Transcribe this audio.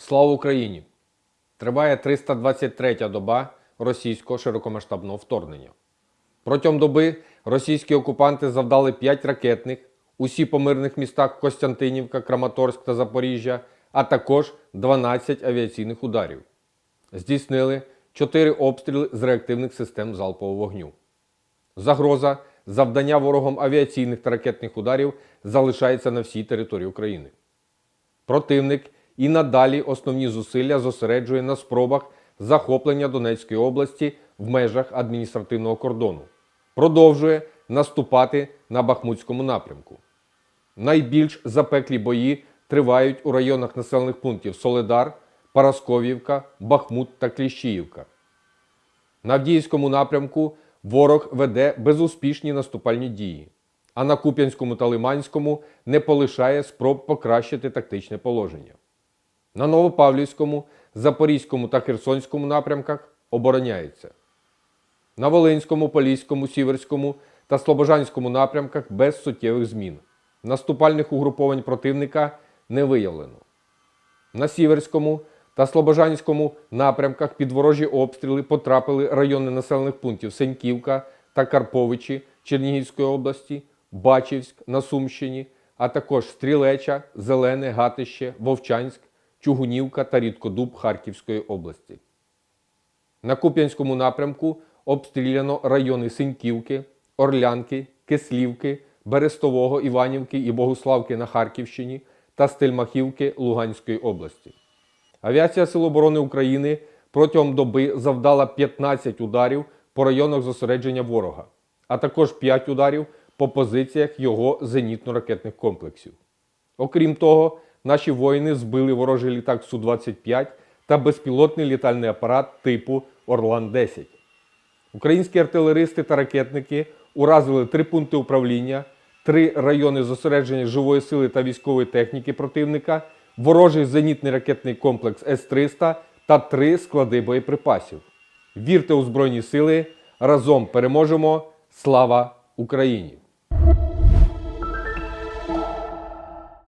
Слава Україні! Триває 323-я доба російського широкомасштабного вторгнення. Протягом доби російські окупанти завдали 5 ракетних, усі по мирних містах Костянтинівка, Краматорськ та Запоріжжя, а також 12 авіаційних ударів. Здійснили 4 обстріли з реактивних систем залпового вогню. Загроза завдання ворогом авіаційних та ракетних ударів залишається на всій території України. Противник і надалі основні зусилля зосереджує на спробах захоплення Донецької області в межах адміністративного кордону. Продовжує наступати на Бахмутському напрямку. Найбільш запеклі бої тривають у районах населених пунктів Соледар, Парасковівка, Бахмут та Кліщіївка. На Авдіївському напрямку ворог веде безуспішні наступальні дії, а на Куп'янському та Лиманському не полишає спроб покращити тактичне положення. На Новопавлівському, Запорізькому та Херсонському напрямках обороняється. На Волинському, Поліському, Сіверському та Слобожанському напрямках без суттєвих змін. Наступальних угруповань противника не виявлено. На Сіверському та Слобожанському напрямках під ворожі обстріли потрапили райони населених пунктів Сеньківка та Карповичі Чернігівської області, Бачівськ на Сумщині, а також Стрілеча, Зелене, Гатище, Вовчанськ, Чугунівка та Рідкодуб Харківської області. На Куп'янському напрямку обстріляно райони Синьківки, Орлянки, Кислівки, Берестового, Іванівки і Богуславки на Харківщині та Стельмахівки Луганської області. Авіація Сил оборони України протягом доби завдала 15 ударів по районах зосередження ворога, а також 5 ударів по позиціях його зенітно-ракетних комплексів. Окрім того, наші воїни збили ворожий літак Су-25 та безпілотний літальний апарат типу Орлан-10. Українські артилеристи та ракетники уразили три пункти управління, три райони зосередження живої сили та військової техніки противника, ворожий зенітний ракетний комплекс С-300 та три склади боєприпасів. Вірте у Збройні Сили! Разом переможемо! Слава Україні!